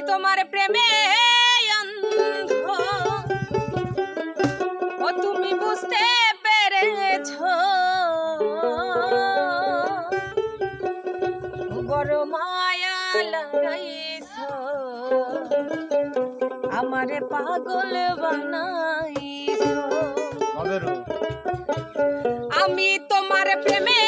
আমি তোমার প্রেমে ও তুমি বুঝতে পেরেছ। বড় মায়া লাগাইছ। আমারে পাগল বানাইছ। আমি তোমার প্রেমে